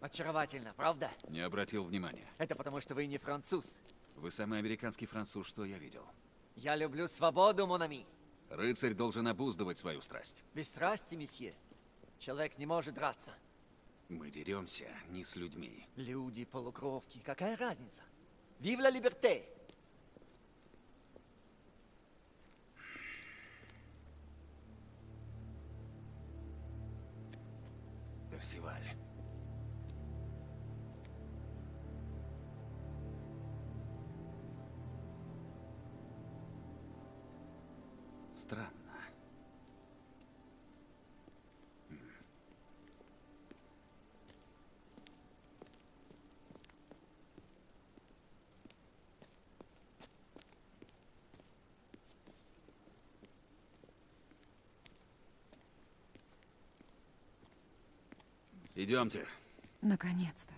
Очаровательно, правда? Не обратил внимания. Это потому, что вы не француз. Вы самый американский француз, что я видел. Я люблю свободу, Монами. Рыцарь должен обуздывать свою страсть. Без страсти, месье. Человек не может драться. Мы деремся не с людьми. Люди, полукровки, какая разница? Ла либерте! Персиваль. Странно. Идемте. Наконец-то.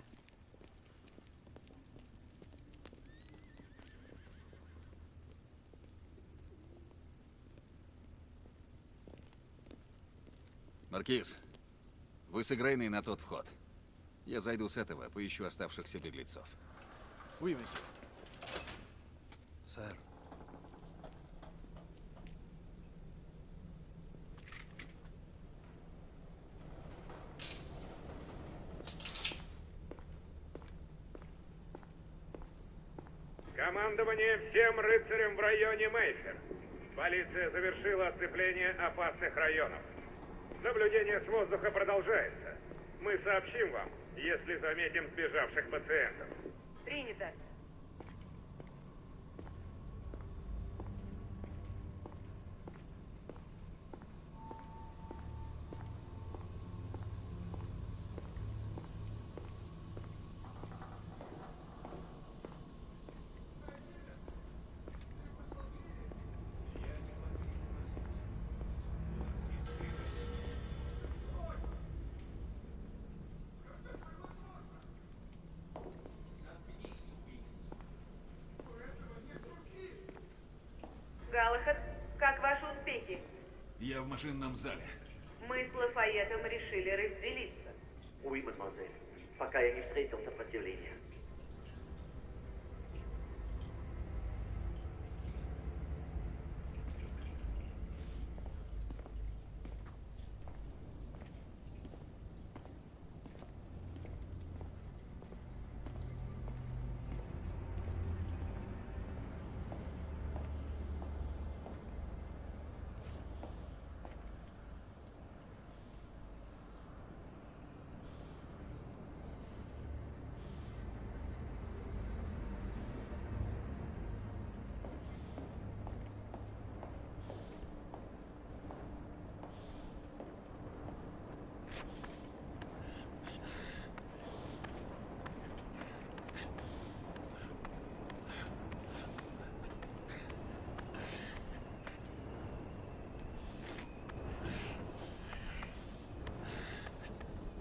Маркиз, вы с Игрейной на тот вход. Я зайду с этого, поищу оставшихся беглецов. Oui, monsieur. Сэр, Командование всем рыцарям в районе Мейфер. Полиция завершила оцепление опасных районов. Наблюдение с воздуха продолжается. Мы сообщим вам, если заметим сбежавших пациентов. Принято. Я в машинном зале. Мы с Лафаетом решили разделиться. Oui, mademoiselle. Пока я не встретил сопротивления.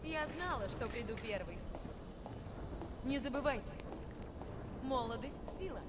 Я знала, что приду первый. Не забывайте. Молодость — сила.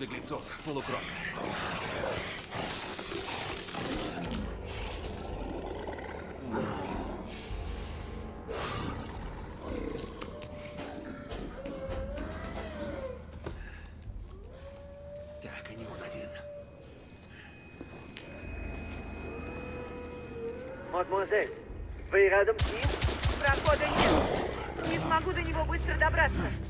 Беглецов — полукровка. Так, и не он один. Мадемуазель, вы рядом с ним? Прохода нет. Не смогу до него быстро добраться.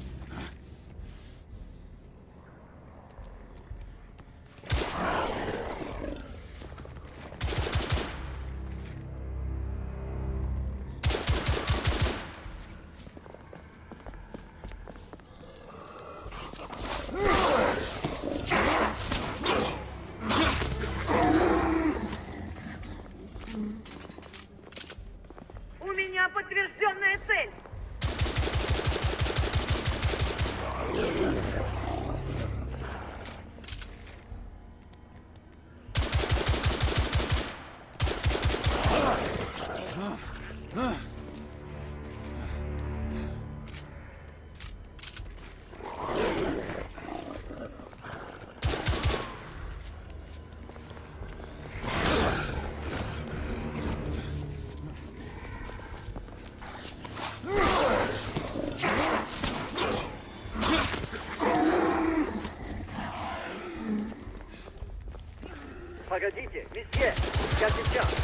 подтвержденная цель! Погодите, месье, я сейчас.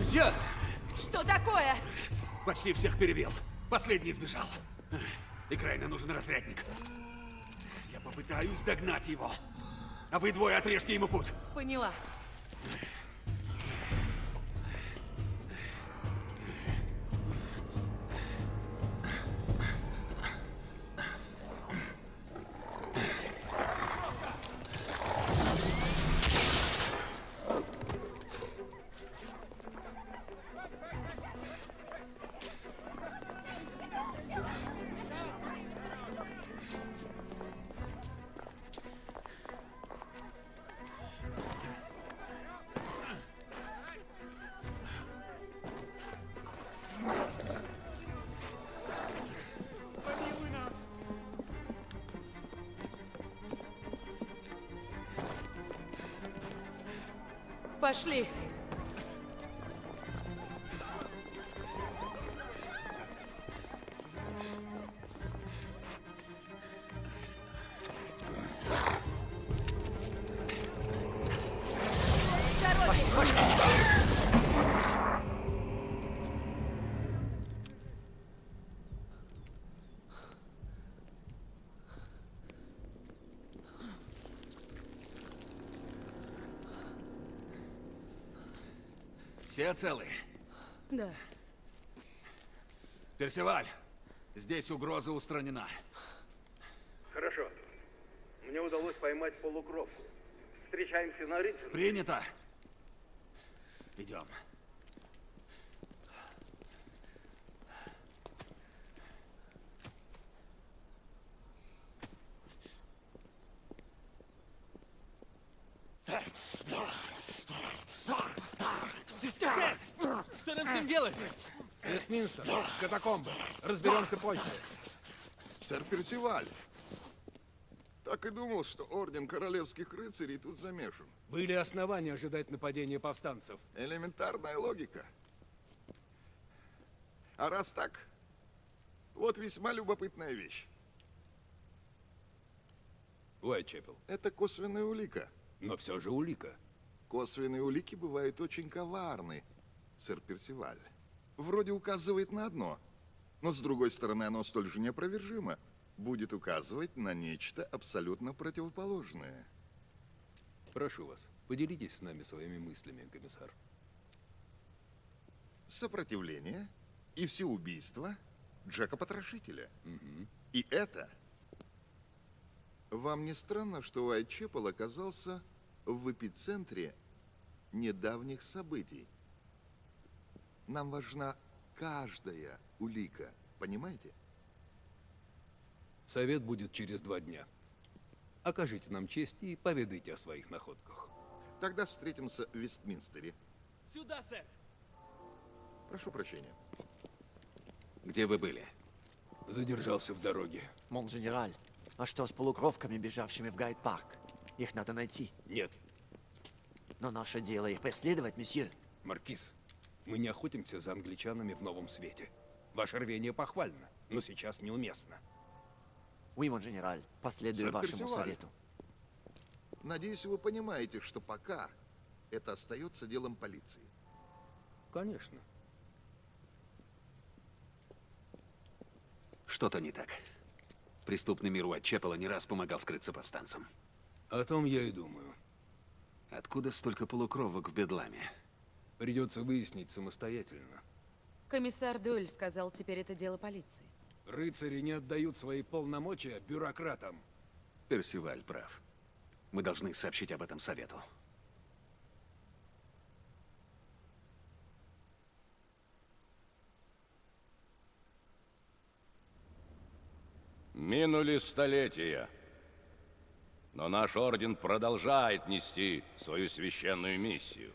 Все! Что такое? Почти всех перебил. Последний сбежал. И крайне нужен разрядник. Я попытаюсь догнать его. А вы двое отрежьте ему путь. Поняла. Пошли. Все целы. Да. Персиваль, здесь угроза устранена. Хорошо. Мне удалось поймать полукровку. Встречаемся на рынке. Принято. Идем. Что нам всем делать? Вестминстер, катакомбы. Разберемся позже. Сэр Персиваль. Так и думал, что Орден Королевских Рыцарей тут замешан. Были основания ожидать нападения повстанцев. Элементарная логика. А раз так, вот весьма любопытная вещь. Уайтчепел. Это косвенная улика. Но все же улика. Косвенные улики бывают очень коварны, сэр Персиваль. Вроде указывает на одно, но с другой стороны оно столь же неопровержимо. Будет указывать на нечто абсолютно противоположное. Прошу вас, поделитесь с нами своими мыслями, комиссар. Сопротивление и все убийства Джека-потрошителя. И это... Вам не странно, что Уайтчепел оказался в эпицентре недавних событий? Нам важна каждая улика, понимаете? Совет будет через два дня. Окажите нам честь и поведайте о своих находках. Тогда встретимся в Вестминстере. Сюда, сэр! Прошу прощения. Где вы были? Задержался в дороге. Монженераль, а что с полукровками, бежавшими в гайд-парк? Их надо найти. Нет, Но наше дело их преследовать, месье. Маркиз, мы не охотимся за англичанами в новом свете. Ваше рвение похвально, но сейчас неуместно. Oui, монженераль, последую Сэр вашему Персиваль. совету. Надеюсь, вы понимаете, что пока это остается делом полиции. Конечно. Что-то не так. Преступный мир Уайтчепела не раз помогал скрыться повстанцам. О том я и думаю. Откуда столько полукровок в Бедламе? Придется выяснить самостоятельно. Комиссар Дуэль сказал, теперь это дело полиции. Рыцари не отдают свои полномочия бюрократам. Персиваль прав. Мы должны сообщить об этом совету. Минули столетия. Но наш орден продолжает нести свою священную миссию.